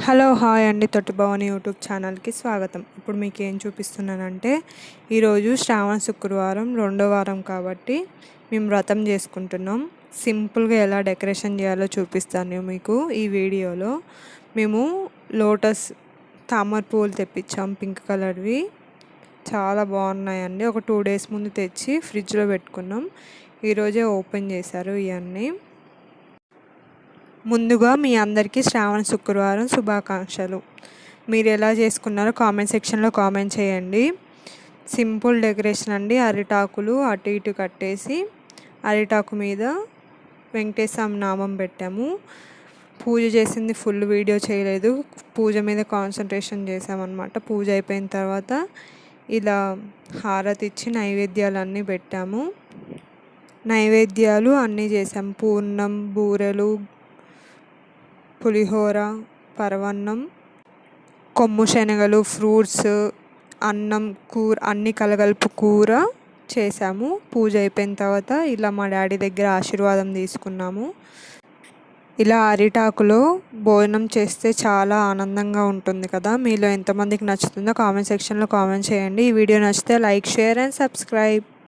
Hello hi అండి. తొట్టి Bhavan YouTube ఛానల్కి స్వాగతం. ఇప్పుడు మీకు ఏం చూపిస్తున్నానంటే ఈరోజు శ్రావణ శుక్రవారం రెండో వారం కాబట్టి మేము వ్రతం చేసుకుంటున్నాం. సింపుల్గా ఎలా డెకరేషన్ చేయాలో చూపిస్తాను మీకు ఈ వీడియోలో. మేము లోటస్ తామర పువ్వులు తెప్పించాం పింక్ కలర్వి. చాలా బాగున్నాయండి. ఒక టూ డేస్ ముందు తెచ్చి ఫ్రిడ్జ్లో పెట్టుకున్నాం. ఈరోజే ఓపెన్ చేశారు ఇవన్నీ ముందుగా మీ అందరికీ శ్రావణ శుక్రవారం శుభాకాంక్షలు. మీరు ఎలా చేసుకున్నారో కామెంట్ సెక్షన్లో కామెంట్ చేయండి. సింపుల్ డెకరేషన్ అండి. అరిటాకులు అటు ఇటు కట్టేసి అరిటాకు మీద వెంకటేశ్వర నామం పెట్టాము. పూజ చేసింది ఫుల్ వీడియో చేయలేదు. పూజ మీద కాన్సన్ట్రేషన్ చేసామన్నమాట పూజ అయిపోయిన తర్వాత ఇలా హారతి ఇచ్చి నైవేద్యాలు పెట్టాము. నైవేద్యాలు అన్నీ చేసాము పూర్ణం బూరెలు పులిహోర పరవన్నం కొమ్ము శనగలు ఫ్రూట్స్ అన్నం కూర అన్ని కలగలుపు కూర చేసాము పూజ అయిపోయిన తర్వాత ఇలా మా డాడీ దగ్గర ఆశీర్వాదం తీసుకున్నాము. ఇలా అరిటాకులో భోజనం చేస్తే చాలా ఆనందంగా ఉంటుంది కదా. మీలో ఎంతమందికి నచ్చుతుందో కామెంట్ సెక్షన్లో కామెంట్ చేయండి. ఈ వీడియో నచ్చితే లైక్ షేర్ అండ్ సబ్స్క్రైబ్.